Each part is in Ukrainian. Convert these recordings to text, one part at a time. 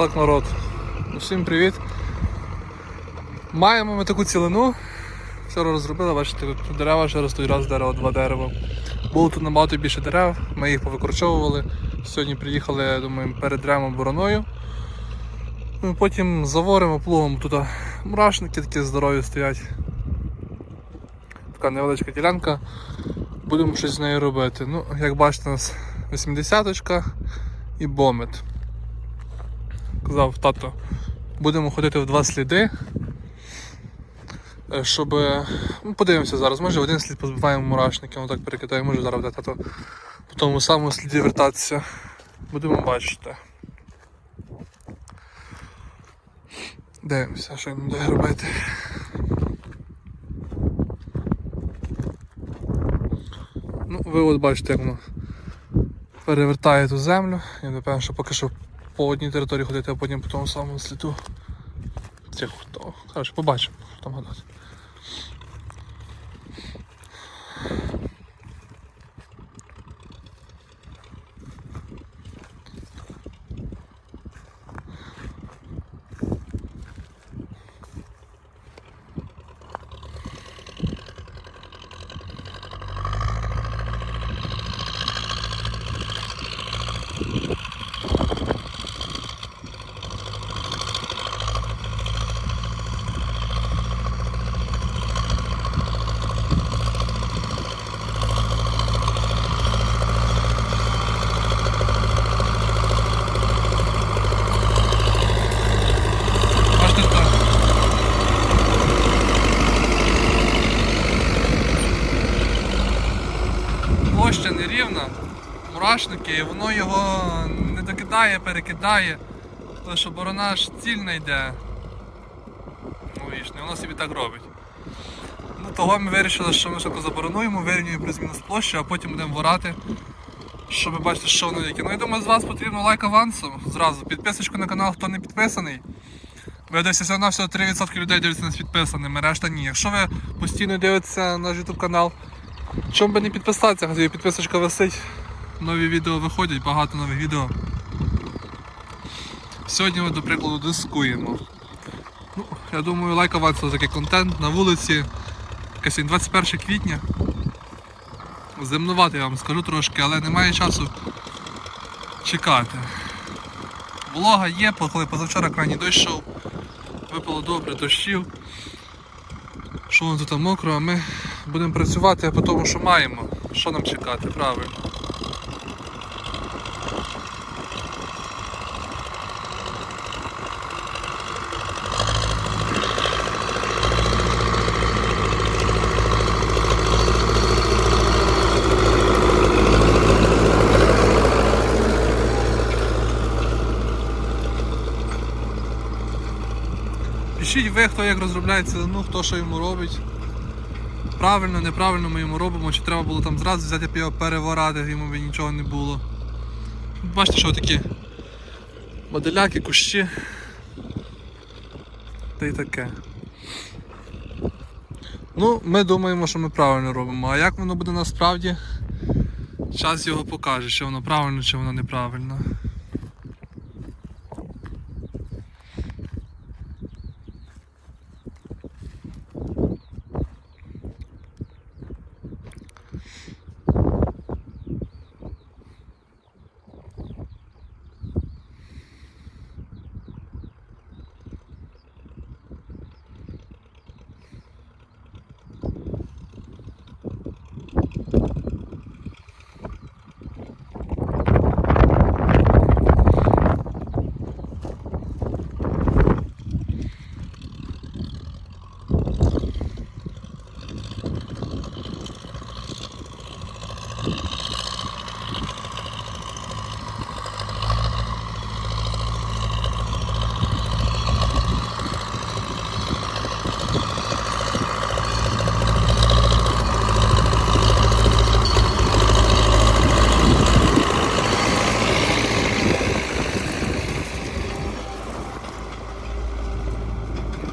Так, народ. Усім привіт. Маємо ми таку цілину. Вчора розробили, бачите, тут дерева ще ростуть, раз дерево, два дерева. Було тут набагато більше дерев, ми їх повикорчовували. Сьогодні приїхали, я думаю, перед деревом бороною. Ну, Потім заворимо плугом, тут мурашники такі здорові стоять. Така невеличка ділянка. Будемо щось з нею робити. Ну, як бачите, у нас 80-очка і бомет. Казав тато, будемо ходити в два сліди. е, Щоб. е, Ну, подивимося зараз, може один слід позбиваємо мурашники, так перекидаємо, може зараз буде тато по тому самому сліді вертатися. Будемо бачити. Дивимося, що він буде робити. Ну, ви от бачите, як воно перевертає ту землю. Я напевно, що поки що по одній території ходити, а потім по тому самому сліду. Це хто? Коротше, побачимо, що там гадати. Бачите, так. Площа нерівна, мурашники, і воно його не докидає, перекидає. Тому що борона ж цільна йде. Логічно, і воно собі так робить. Ну, того ми вирішили, що ми швидко заборонуємо, вирівнюємо плюс-мінус площу, а потім будемо ворати, щоб бачити, що воно яке. Ну я думаю, з вас потрібно лайк авансом зразу. Підписочку на канал, хто не підписаний. Ви дивитеся на всього 3% людей дивляться нас підписаними, решта ні. Якщо ви постійно дивитеся наш YouTube канал, чому би не підписатися, хоча підписочка висить. Нові відео виходять, багато нових відео. Сьогодні ми, до прикладу, дискуємо. Ну, я думаю, лайк аванс це такий контент на вулиці. Сьогодні 21 квітня. Земнувати я вам скажу трошки, але немає часу чекати. Волога є, коли позавчора крайній дощ йшов, випало добре дощів. Що воно тут мокро, а ми будемо працювати по тому, що маємо. Що нам чекати, правильно. Пишіть ви, хто як розробляє ціну, хто що йому робить. Правильно, неправильно ми йому робимо, чи треба було там зразу взяти його переворати, йому б нічого не було. Бачите, що такі моделяки, кущі. Та й таке. Ну, ми думаємо, що ми правильно робимо. А як воно буде насправді, час його покаже, чи воно правильно, чи воно неправильно.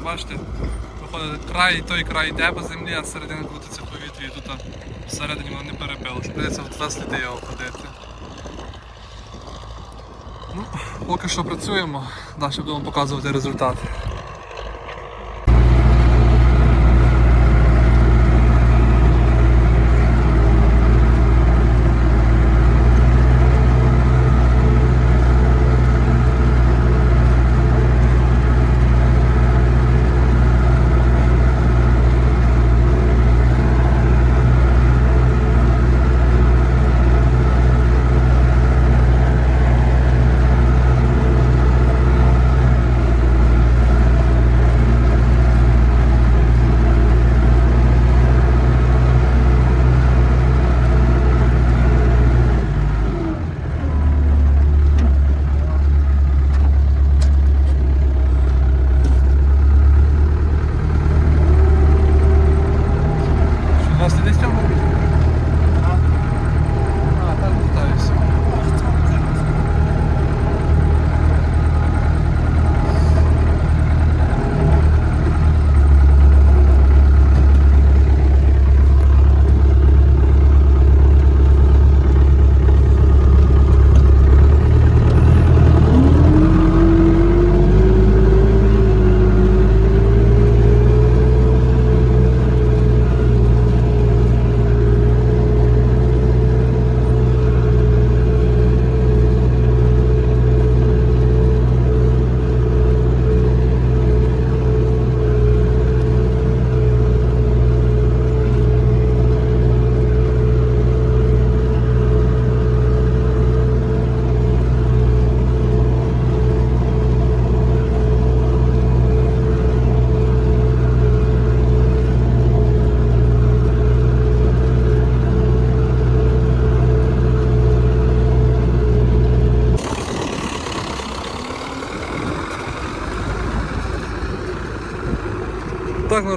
Бачите, виходить край, той край йде по землі, а середина крутиться в повітрі і тут всередині воно не перебило. Придеться в два сліди його ходити. Ну, поки що працюємо, далі будемо показувати результати.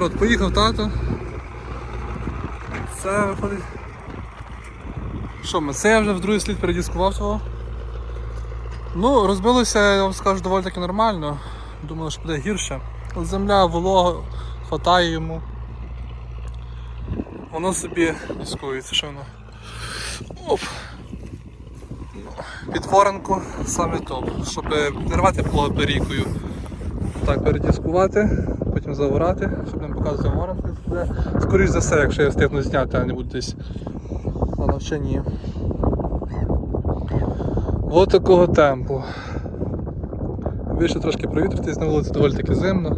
Народ, поїхав тато. Це виходить. Що? Це я вже в другий слід передіскував того. Ну, розбилося, я вам скажу, доволі таки нормально. Думаю, що буде гірше. Земля, волога, хватає йому. Воно собі дискується, що воно. Оп. Під саме топ, щоб не рвати перікою. Так, передіскувати, потім заворати, щоб не показувати воронку. Скоріше за все, якщо я встигну зняти, а не буду десь на навчанні. Ось такого темпу. Вийшли трошки провітритись на вулиці, доволі таки зимно.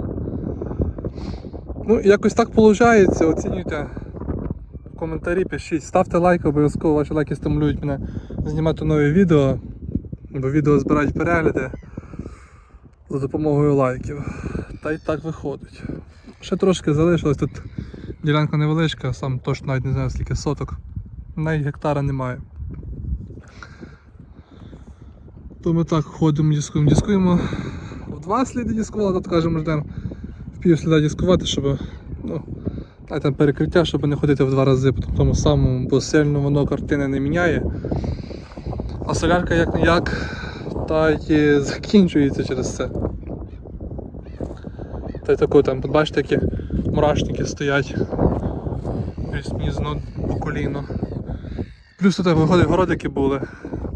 Ну, якось так виходить, оцінюйте в коментарі, пишіть, ставте лайк, обов'язково ваші лайки стимулюють мене знімати нові відео, бо відео збирають перегляди за допомогою лайків. Та й так виходить. Ще трошки залишилось, тут ділянка невеличка, сам точно навіть не знаю скільки соток. Навіть гектара немає. То ми так ходимо, дискуємо, дискуємо. В два сліди дискували, тут кажемо, ждемо в пів сліда дискувати, щоб ну, а там перекриття, щоб не ходити в два рази по тому самому, бо сильно воно картини не міняє. А солярка як не як, та й закінчується через це. Та й тако там, бачите, які мурашники стоять. Мені по коліно. Плюс тут виходить городики були,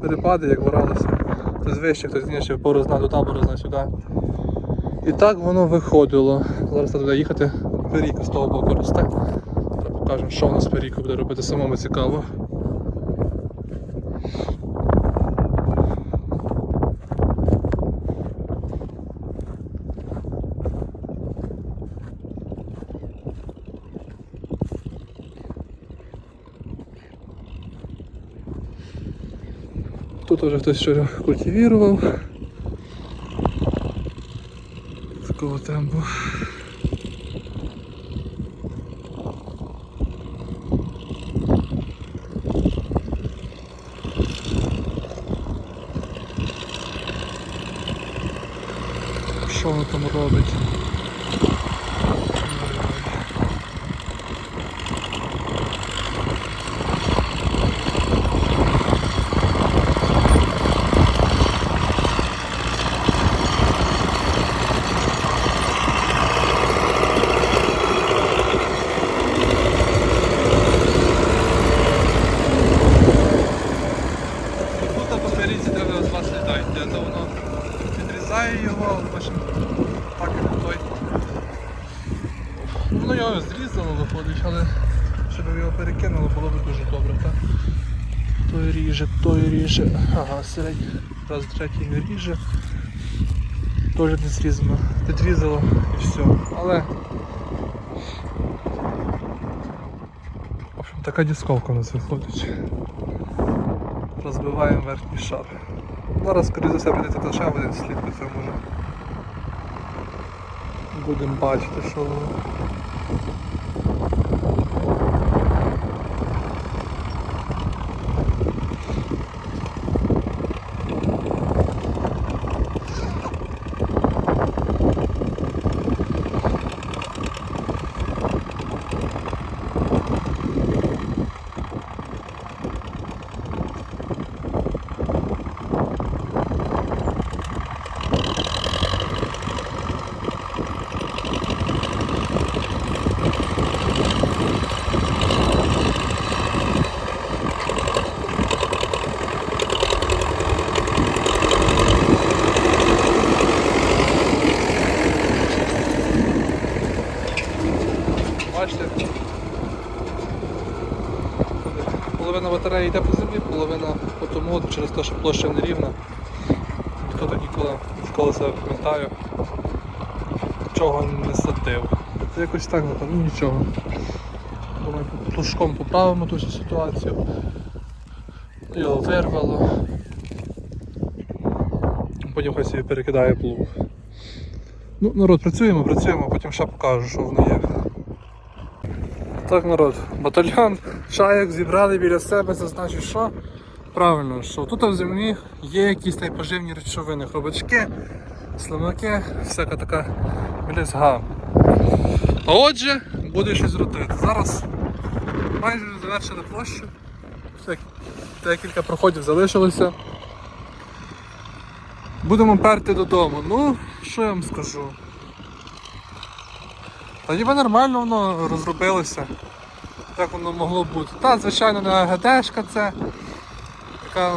перепади, як воралися. Хтось вище, хтось нижче, до табору, зна сюди. І так воно виходило. Зараз треба їхати, періка з того боку росте. Покажемо, що у нас періка буде робити, самому цікаво. Тут вже хтось ще культивував. Такого темпу. Що воно там робить? періці треба з вас літають. Я давно підрізаю його, машин так як той. Воно його зрізало, виходить, але щоб його перекинуло, було б дуже добре. так? Той ріже, той ріже. Ага, середній. Раз третій не ріже. Теж не зрізано. Підрізало і все. Але в общем така дісковка у нас виходить. Розбиваємо верхній шар. Зараз, скоріше за все, тут ще один слід по цьому. Будемо бачити, що воно. Бачите? Половина батареї йде по землі, половина по тому, через те, що площа нерівна. Хто то ніколи ніколи себе пам'ятаю, чого не садив. Це якось так, ну нічого. Думаю, плужком поправимо ту ситуацію. Його вирвало. Потім хай собі перекидає плуг. Ну, народ, працюємо, працюємо, потім ще покажу, що воно є. Так, народ, батальйон чайок зібрали біля себе, це значить, що правильно, що тут в землі є якісь поживні речовини, хробачки, слимаки, всяка така білізга. А отже, буде щось робити. Зараз майже завершили площу. Декілька проходів залишилося. Будемо перти додому. Ну, що я вам скажу? Та ніби нормально воно розробилося. Як воно могло бути. Та, звичайно, не АГДшка це, яка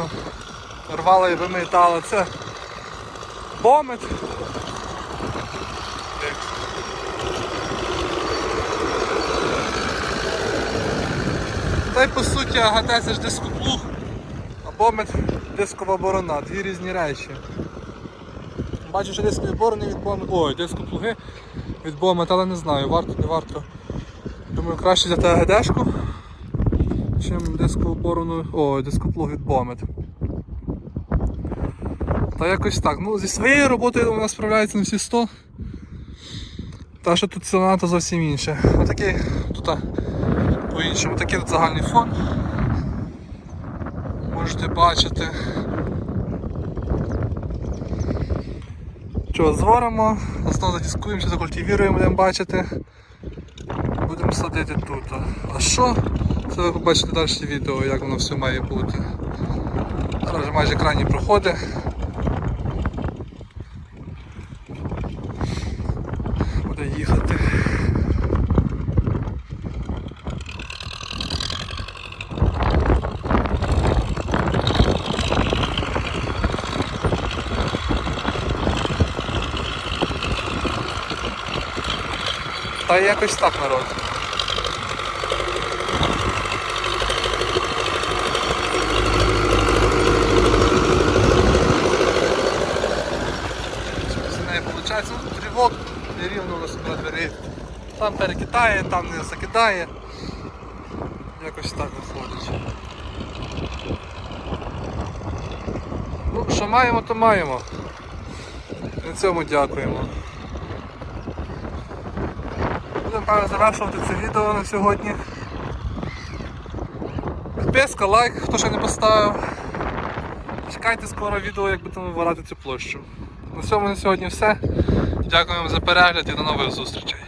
рвала і вимітала. Це бомет. Та й по суті АГД це ж дископлуг, а бомет дискова борона, дві різні речі. Бачу, що дискові борони від бомет. Ой, дископлуги від бомет, але не знаю, варто, не варто. Думаю, краще взяти АГДшку, чим дискову борону. Ой, дископлуг від бомет. Та якось так. Ну, зі своєю роботою вона справляється на всі 100. Та що тут ціна, то зовсім інше. Отакий тут по-іншому. Такий загальний фон. Можете бачити. Що, зваримо, знову задіскуємося, закультивіруємо, будемо бачити. Будемо садити тут. А що? Це ви побачите далі відео, як воно все має бути. Зараз майже крайні проходи. Буде їхати. Та якось так народ. З неї виходить, ну, тривог нерівно двері. Там перекидає, там не закидає. Якось так виходить. Ну, що маємо, то маємо. На цьому дякуємо. Будемо завершувати це відео на сьогодні. Підписка, лайк, хто ще не поставив. Чекайте скоро відео, як будемо вибирати цю площу. На цьому на сьогодні все. Дякую вам за перегляд і до нових зустрічей.